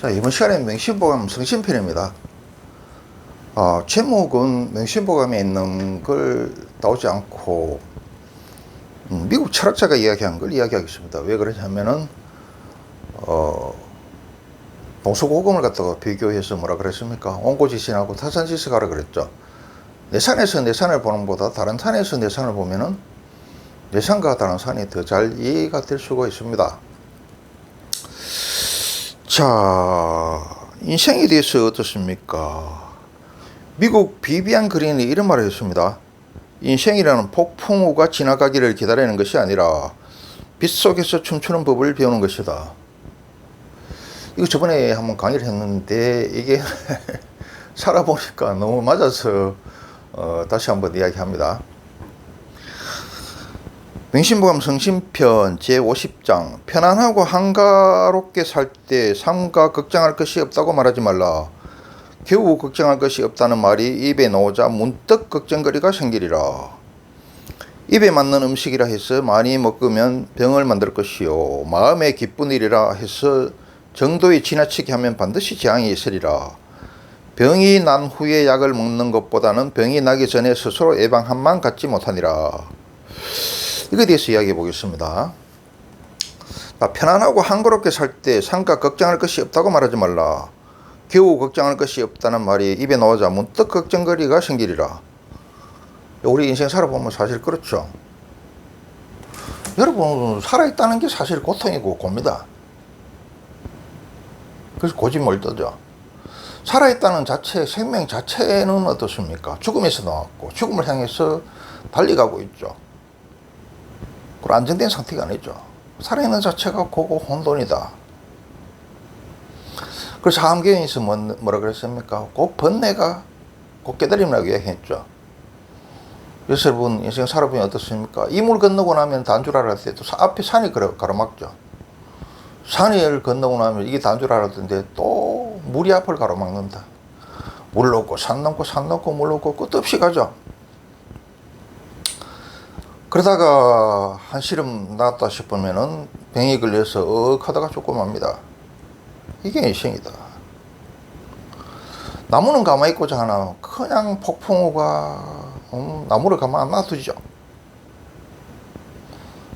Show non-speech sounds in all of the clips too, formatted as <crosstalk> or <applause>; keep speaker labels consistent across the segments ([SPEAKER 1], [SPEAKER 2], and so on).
[SPEAKER 1] 자, 이번 시간에 맹신보감 성신편입니다. 어, 제목은 맹신보감에 있는 걸 나오지 않고, 음, 미국 철학자가 이야기한 걸 이야기하겠습니다. 왜 그러냐면은, 어, 동서고금을 갖다가 비교해서 뭐라 그랬습니까? 온고지신하고 타산지식 하라 그랬죠. 내 산에서 내 산을 보는 것보다 다른 산에서 내 산을 보면은 내 산과 다른 산이 더 잘 이해가 될 수가 있습니다. 자, 인생에 대해서 어떻습니까? 미국 비비안 그린이 이런 말을 했습니다. 인생이라는 폭풍우가 지나가기를 기다리는 것이 아니라 빗속에서 춤추는 법을 배우는 것이다. 이거 저번에 한번 강의를 했는데 이게 <laughs> 살아보니까 너무 맞아서 어, 다시 한번 이야기합니다. 명신보감 성신편 제50장 편안하고 한가롭게 살 때 삶과 걱정할 것이 없다고 말하지 말라. 겨우 걱정할 것이 없다는 말이 입에 나오자 문득 걱정거리가 생기리라. 입에 맞는 음식이라 해서 많이 먹으면 병을 만들 것이요 마음에 기쁜 일이라 해서 정도에 지나치게 하면 반드시 재앙이 있으리라. 병이 난 후에 약을 먹는 것보다는 병이 나기 전에 스스로 예방함만 갖지 못하니라. 이거에 대해서 이야기해 보겠습니다. 자, 편안하고 한가롭게 살 때 상가 걱정할 것이 없다고 말하지 말라. 겨우 걱정할 것이 없다는 말이 입에 나오자 문득 걱정거리가 생기리라. 우리 인생 살아보면 사실 그렇죠. 여러분 살아있다는 게 사실 고통이고 곱니다. 그래서 고집 멀떠죠. 살아있다는 자체, 생명 자체는 어떻습니까? 죽음에서 나왔고 죽음을 향해서 달려가고 있죠. 안정된 상태가 아니죠. 살아있는 자체가 고고 혼돈이다. 그래서 함경에서 뭐, 뭐라 그랬습니까? 곧 번뇌가 곧 깨달음이라고 이야기했죠. 그래서 여러분 인생 살아보면 어떻습니까? 이물 건너고 나면 알았을 때또 앞에 산이 가로막죠. 산을 건너고 나면 이게 단줄 알았던데 또 물이 앞을 가로막는다. 물 넘고 산 넘고 산 넘고 물 넘고 끝없이 가죠. 그러다가 한 시름 났다 싶으면은 병이 걸려서 억 하다가 조금 합니다. 이게 인생이다. 나무는 가만히 있고자 하나 그냥 폭풍우가 음, 나무를 가만 안 놔두죠.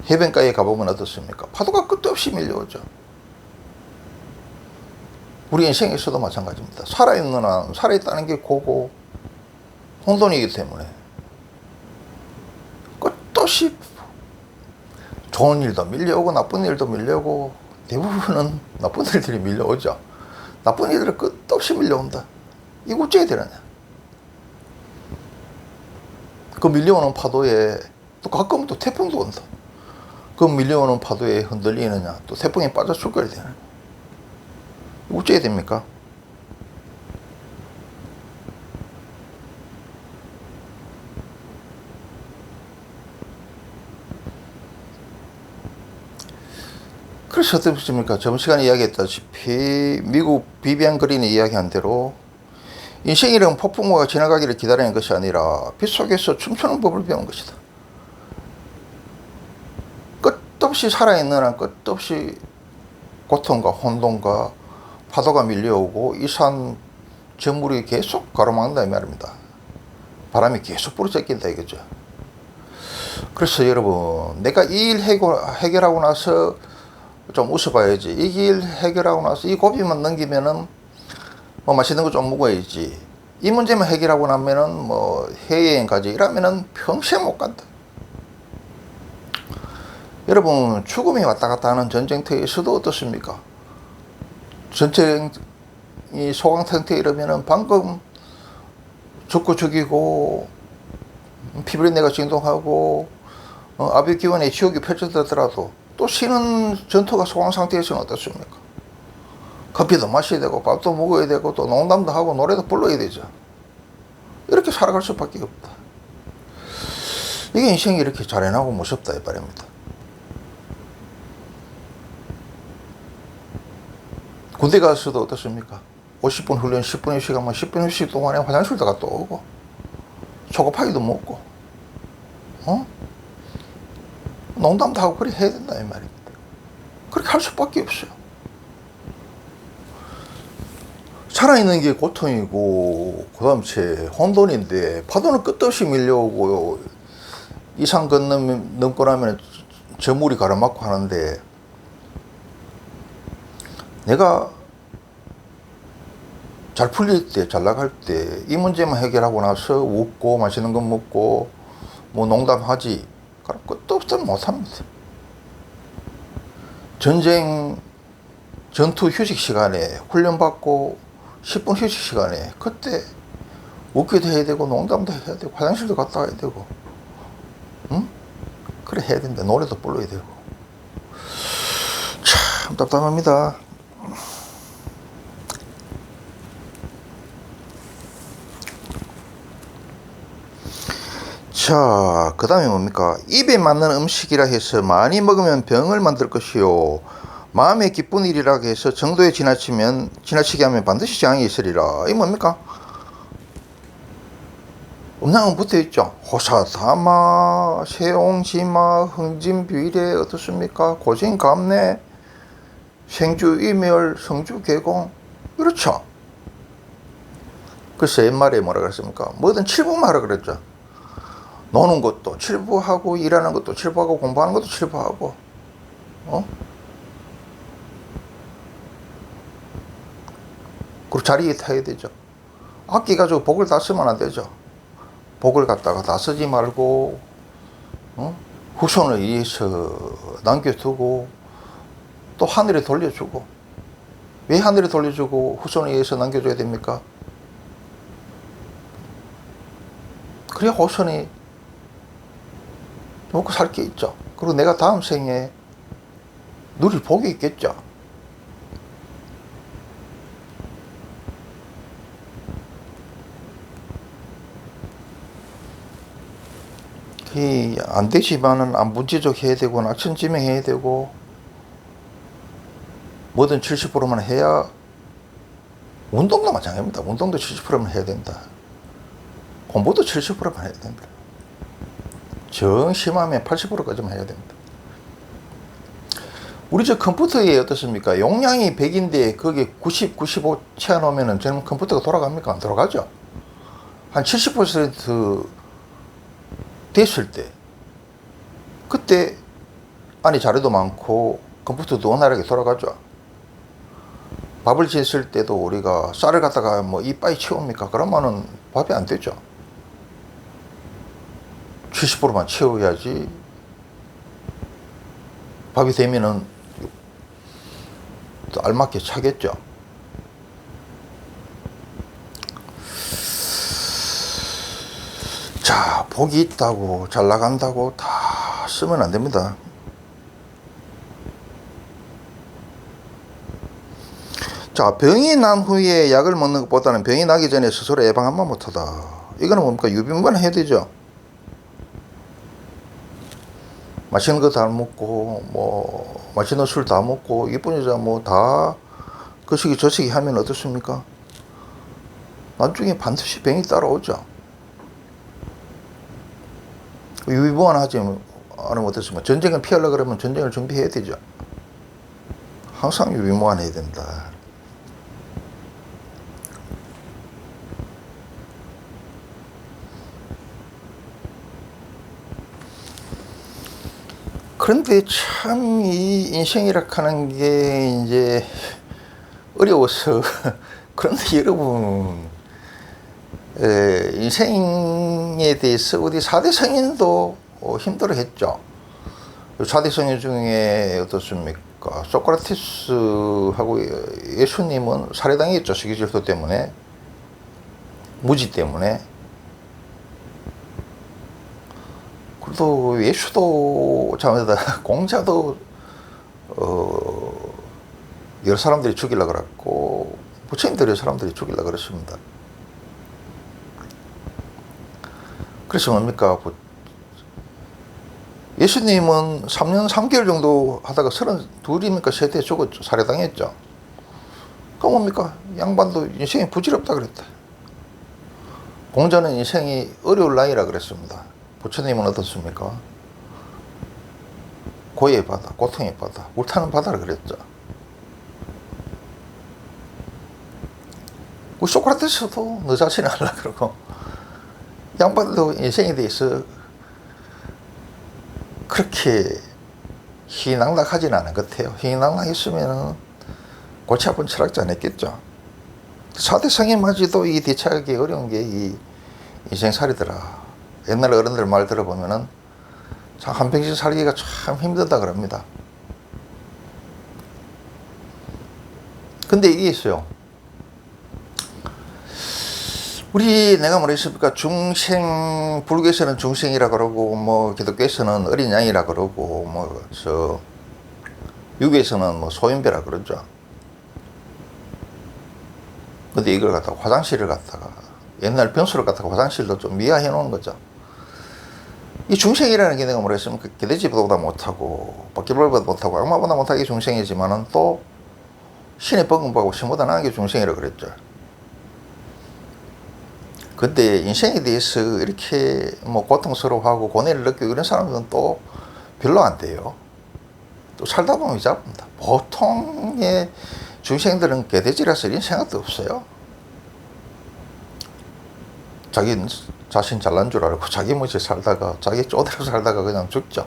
[SPEAKER 1] 해변가에 가보면 어떻습니까? 파도가 끝도 없이 밀려오죠. 우리 인생에서도 마찬가지입니다. 살아있는 한, 살아있다는 게 고고 혼돈이기 때문에 없이 좋은 일도 밀려오고 나쁜 일도 밀려오고 대부분은 나쁜 일들이 밀려오죠. 나쁜 일들은 끝도 없이 밀려온다. 이거 어째야 되느냐? 그 밀려오는 파도에 또 가끔 또 태풍도 온다. 그 밀려오는 파도에 흔들리느냐, 또 태풍에 빠져 죽어야 되느냐. 어째야 됩니까? 그래서 어떻습니까? 저번 시간에 이야기했다시피 미국 비비안 그린이 이야기한 대로 인생이란 폭풍우가 지나가기를 기다리는 것이 아니라 빗속에서 춤추는 법을 배운 것이다. 끝없이 살아있는 한 끝없이 고통과 혼돈과 파도가 밀려오고 이 산 저물이 계속 가로막는다 이 말입니다. 바람이 계속 불어제낀다 이거죠. 그래서 여러분 내가 이 일 해결하고 나서 좀 웃어봐야지. 이 길 해결하고 나서 이 고비만 넘기면은 뭐 맛있는 거 좀 먹어야지. 이 문제만 해결하고 나면은 뭐 해외여행 가지. 이러면은 평생 못 간다. 여러분 죽음이 왔다 갔다 하는 전쟁터에서도 어떻습니까? 전쟁이 소강 상태 이러면은 방금 죽고 죽이고 피부린 내가 진동하고 어, 아비 기원에 지옥이 펼쳐지더라도 또 쉬는 전투가 소강 상태에서는 어떻습니까? 커피도 마셔야 되고 밥도 먹어야 되고 또 농담도 하고 노래도 불러야 되죠. 이렇게 살아갈 수밖에 없다. 이게 인생이 이렇게 잘해나고 무섭다 이 말입니다. 군대 가서도 어떻습니까? 50분 훈련 10분 휴식하면 10분 휴식 동안에 화장실도 갔다 오고 초코파기도 먹고 어? 농담도 하고 그래 해야 된다 이 말입니다. 그렇게 할 수밖에 없어요. 살아있는 게 고통이고 그 다음 제 혼돈인데 파도는 끝도 없이 밀려오고 이상 건넘 넘고 나면 저 물이 가로막고 하는데 내가 잘 풀릴 때, 잘 나갈 때, 이 문제만 해결하고 나서 웃고 맛있는 거 먹고 뭐 농담하지. 그럼 끝도 없으면 못합니다. 전쟁, 전투 휴식 시간에 훈련받고 10분 휴식 시간에 그때 웃기도 해야 되고 농담도 해야 되고 화장실도 갔다 와야 되고 응? 그래 해야 된다. 노래도 불러야 되고 참 답답합니다. 자, 그 다음에 뭡니까? 입에 맞는 음식이라 해서 많이 먹으면 병을 만들 것이요. 마음에 기쁜 일이라 해서 정도에 지나치면, 지나치게 하면 반드시 재앙이 있으리라. 이 뭡니까? 음낭은 붙어 있죠. 호사다마, 세옹지마, 흥진비례 어떻습니까? 고진감내, 생주이멸, 성주개공. 그렇죠. 글쎄 옛말에 뭐라 그랬습니까? 뭐든 칠부마라 그랬죠. 노는 것도 칠부하고 일하는 것도 칠부하고 공부하는 것도 칠부하고 어? 그리고 자리에 타야 되죠. 악기 가지고 복을 다 쓰면 안 되죠. 복을 갖다가 다 쓰지 말고 어? 후손을 위해서 남겨두고 또 하늘에 돌려주고 왜 하늘에 돌려주고 후손을 위해서 남겨줘야 됩니까? 그래야 후손이 먹고 살 게 있죠. 그리고 내가 다음 생에 누릴 복이 있겠죠. 안 되지만은 안문제적 해야 되고 낙천지명 해야 되고 뭐든 70%만 해야 운동도 마찬가지입니다. 운동도 70%만 해야 된다. 공부도 70%만 해야 된다. 정 심하면 80%까지만 해야 됩니다. 우리 저 컴퓨터에 어떻습니까? 용량이 100인데 거기에 90, 95 채워놓으면 저는 컴퓨터가 돌아갑니까? 안 돌아가죠? 한 70% 됐을 때 그때 안에 자료도 많고 컴퓨터도 원활하게 돌아가죠. 밥을 지었을 때도 우리가 쌀을 갖다가 뭐 이빠이 채웁니까? 그러면은 밥이 안 되죠. 70%만 채워야지 밥이 되면은 또 알맞게 차겠죠. 자, 복이 있다고 잘 나간다고 다 쓰면 안 됩니다. 자, 병이 난 후에 약을 먹는 것보다는 병이 나기 전에 스스로 예방하면 못하다. 이거는 뭡니까? 유병만 해야 되죠. 맛있는 거 다 먹고 뭐 맛있는 술 다 먹고 이쁜 여자 뭐다 그시기 저시기 하면 어떻습니까? 나중에 반드시 병이 따라오죠. 유비보안 하지 않으면 어떻습니까? 전쟁을 피하려 그러면 전쟁을 준비해야 되죠. 항상 유비무한 해야 된다. 그런데 참 이 인생이라 하는 게 이제 어려워서 <laughs> 그런데 여러분 에, 인생에 대해서 어디 사대 성인도 어, 힘들어 했죠. 사대 성인 중에 어떻습니까? 소크라테스하고 예수님은 살해당했죠. 세계질서 때문에. 무지 때문에. 또 예수도 참다 <laughs> 공자도 어 여러 사람들이 죽이려 그랬고 부처님들이 사람들이 죽이려 그랬습니다. 그래서 뭡니까? 예수님은 3년 3개월 정도 하다가 32입니까? 세대에 죽었죠. 살해당했죠. 그 뭡니까? 양반도 인생이 부질없다 그랬다. 공자는 인생이 어려울 나이라 그랬습니다. 부처님은 어떻습니까? 고의 바다, 고통의 바다, 울타는 바다라 그랬죠. 그 소크라테스도 너 자신을 알라 그러고 양반도 인생에 대해서 그렇게 희낙낙하진 않은 것 같아요. 희낙낙했으면 골치 아픈 철학자 아니겠죠. 사대 성인마저도 이 대처하기 어려운 게 이 인생살이더라. 옛날 어른들 말 들어보면은 참 한 평생 살기가 참 힘들다 그럽니다. 근데 이게 있어요. 우리 내가 뭐랬습니까? 중생 불교에서는 중생이라 그러고 뭐 기독교에서는 어린 양이라 그러고 뭐 저 유교에서는 뭐 소인배라 그러죠. 근데 이걸 갖다가 화장실을 갖다가 옛날 병수를 갖다가 화장실도 좀 미화해 놓은 거죠. 이 중생이라는 게 내가 뭐랬습니까? 개돼지보다 못하고 바퀴벌보다 못하고 악마보다 못하게 중생이지만은 또 신의 뻐금보고 신보다 나은 게 중생이라 그랬죠. 근데 인생에 대해서 이렇게 뭐 고통스러워하고 고뇌를 느끼고 이런 사람들은 또 별로 안 돼요. 또 살다 보면 잡습니다. 보통의 중생들은 개돼지라서 이런 생각도 없어요. 자기 자신 잘난 줄 알고 자기 멋에 살다가 자기 쪼대로 살다가 그냥 죽죠.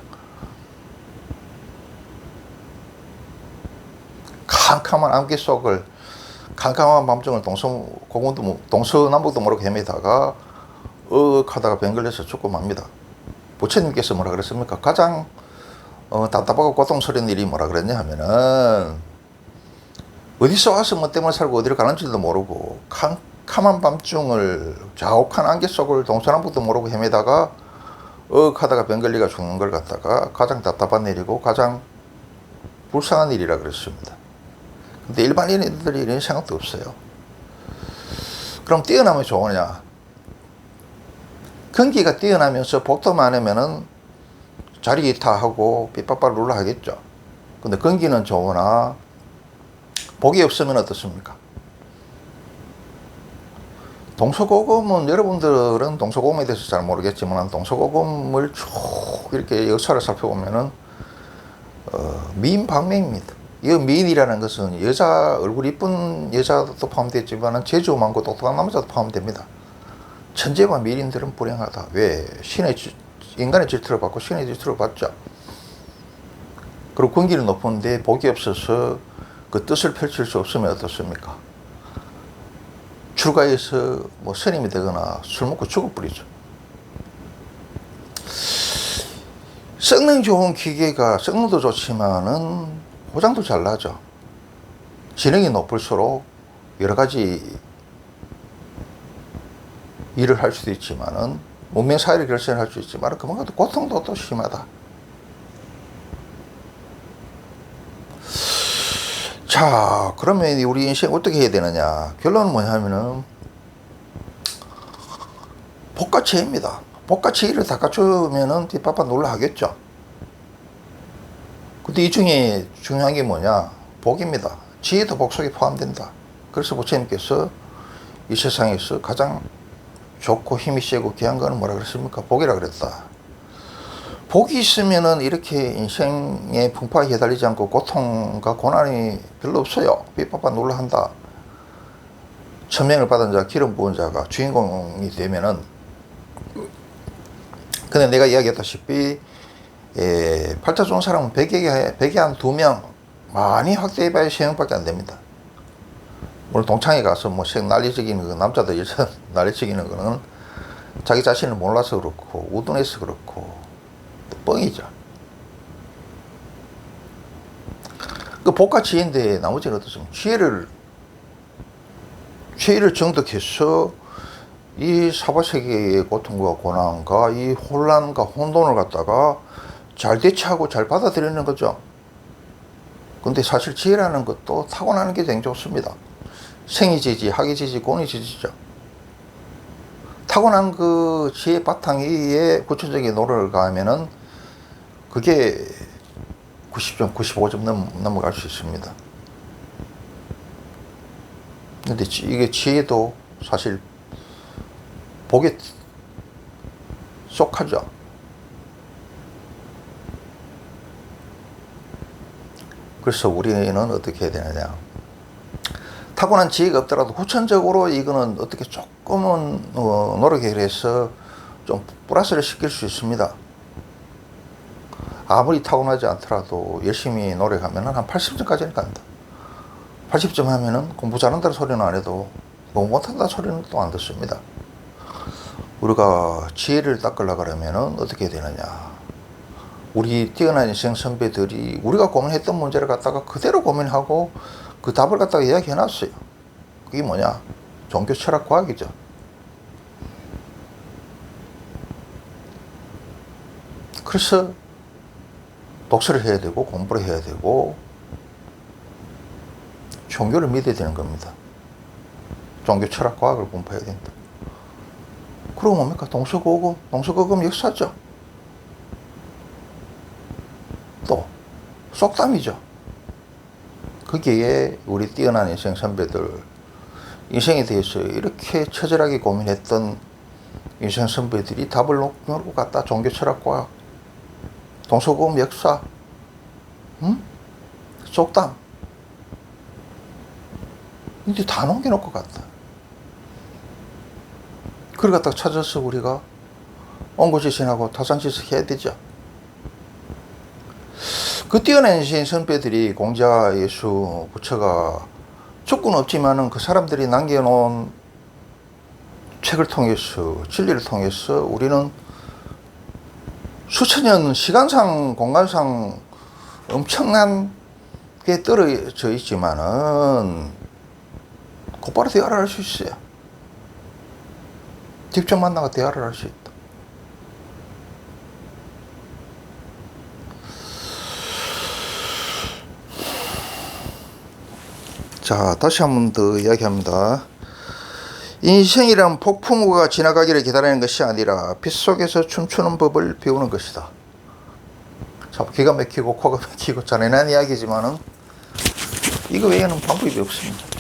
[SPEAKER 1] 캄캄한 암기 속을 캄캄한 밤중을 동서 고군도 동서남북도 모르고 헤매다가 어하다가 병 걸려서 죽고 맙니다. 부처님께서 뭐라 그랬습니까? 가장 어, 답답하고 고통스러운 일이 뭐라 그랬냐 하면은 어디서 와서 뭐 때문에 살고 어디로 가는지도 모르고 캄 캄한 밤중을 자욱한 안개 속을 동서남북도 모르고 헤매다가 억하다가 병 걸리가 죽는 걸 갖다가 가장 답답한 일이고 가장 불쌍한 일이라 그랬습니다. 근데 일반인들이 이런 생각도 없어요. 그럼 뛰어나면 좋으냐? 경기가 뛰어나면서 복도 많으면은 자리 기타하고 삐빠빠를 눌러 하겠죠. 근데 경기는 좋으나 복이 없으면 어떻습니까? 동서고금은 여러분들은 동서고금에 대해서 잘 모르겠지만 동서고금을 쭉 이렇게 역사를 살펴보면은 어, 미인방맹입니다. 이 미인이라는 것은 여자 얼굴 이쁜 여자도 포함되지만 재주 많고 똑똑한 남자도 포함됩니다. 천재와 미인들은 불행하다. 왜? 신의 질- 인간의 질투를 받고 신의 질투를 받죠. 그리고 군기는 높은데 복이 없어서 그 뜻을 펼칠 수 없으면 어떻습니까? 출가해서 뭐 스님이 되거나 술 먹고 죽어버리죠. 성능 좋은 기계가 성능도 좋지만은 포장도 잘 나죠. 지능이 높을수록 여러 가지 일을 할 수도 있지만은 문명 사회를 결정할 수 있지만 그만큼 또 고통도 또 심하다. 자, 그러면 우리 인생 어떻게 해야 되느냐? 결론은 뭐냐면은 복가치입니다. 복가치를 다 갖추면은 뒷바빠 놀라 하겠죠. 근데 이 중에 중요한 게 뭐냐? 복입니다. 지혜도 복 속에 포함된다. 그래서 부처님께서 이 세상에서 가장 좋고 힘이 세고 귀한 거는 뭐라 그랬습니까? 복이라 그랬다. 복이 있으면은 이렇게 인생에 풍파에 해달리지 않고 고통과 고난이 별로 없어요. 삐빠빠 놀라 한다. 천명을 받은 자, 기름 부은 자가 주인공이 되면은 근데 내가 이야기했다시피 예, 팔자 좋은 사람은 100에, 100에 한 2명 많이 확대해봐야 3명밖에 안 됩니다. 오늘 동창회 가서 뭐색 난리 적이는 그 남자들 여자 <laughs> 난리 적이는 거는 자기 자신을 몰라서 그렇고 우둔해서 그렇고 뻥이죠. 그 복과 지혜인데 나머지는 어떻습니까? 지혜를 지혜를 정득해서 이 사바세계의 고통과 고난과 이 혼란과 혼돈을 갖다가 잘 대처하고 잘 받아들이는 거죠. 근데 사실 지혜라는 것도 타고나는 게 되게 좋습니다. 생이지지, 학이지지, 공이지지죠. 타고난 그 지혜 바탕 위에 구체적인 노력을 가하면은 그게 90점, 95점 넘, 넘어갈 수 있습니다. 근데 지- 이게 지혜도 사실 복에 속하죠. 그래서 우리는 어떻게 해야 되느냐. 타고난 지혜가 없더라도 후천적으로 이거는 어떻게 조금은 어, 노력을 해서 좀 플러스를 시킬 수 있습니다. 아무리 타고나지 않더라도 열심히 노력하면 한 80점까지는 간다. 80점 하면은 공부 잘한다는 소리는 안 해도 공부 못한다는 소리는 또 안 듣습니다. 우리가 지혜를 닦으려 그러면은 어떻게 되느냐. 우리 뛰어난 인생 선배들이 우리가 고민했던 문제를 갖다가 그대로 고민하고 그 답을 갖다가 이야기해 놨어요. 그게 뭐냐? 종교 철학 과학이죠. 그래서 독서를 해야 되고 공부를 해야 되고 종교를 믿어야 되는 겁니다. 종교 철학 과학을 공부해야 된다. 그러고 뭡니까? 동서고금, 동서고금 역사죠. 또 속담이죠. 거기에 우리 뛰어난 인생 선배들 인생에 대해서 이렇게 처절하게 고민했던 인생 선배들이 답을 놓고 갔다 종교 철학과 동서고금 역사, 응? 속담, 이제 다 넘겨놓고 갔다. 그걸 갖다가 찾아서 우리가 옹고지신하고 타산지석 해야 되죠. 그 뛰어난 인생 선배들이 공자, 예수, 부처가 조건 없지만은 그 사람들이 남겨놓은 책을 통해서 진리를 통해서 우리는 수천 년 시간상 공간상 엄청난 게 떨어져 있지만은 곧바로 대화를 할 수 있어요. 직접 만나가 대화를 할 수 있다. 자, 다시 한 번 더 이야기합니다. 인생이란 폭풍우가 지나가기를 기다리는 것이 아니라 빗속에서 춤추는 법을 배우는 것이다. 자, 기가 막히고 코가 막히고 잔인한 이야기지만은 이거 외에는 방법이 없습니다.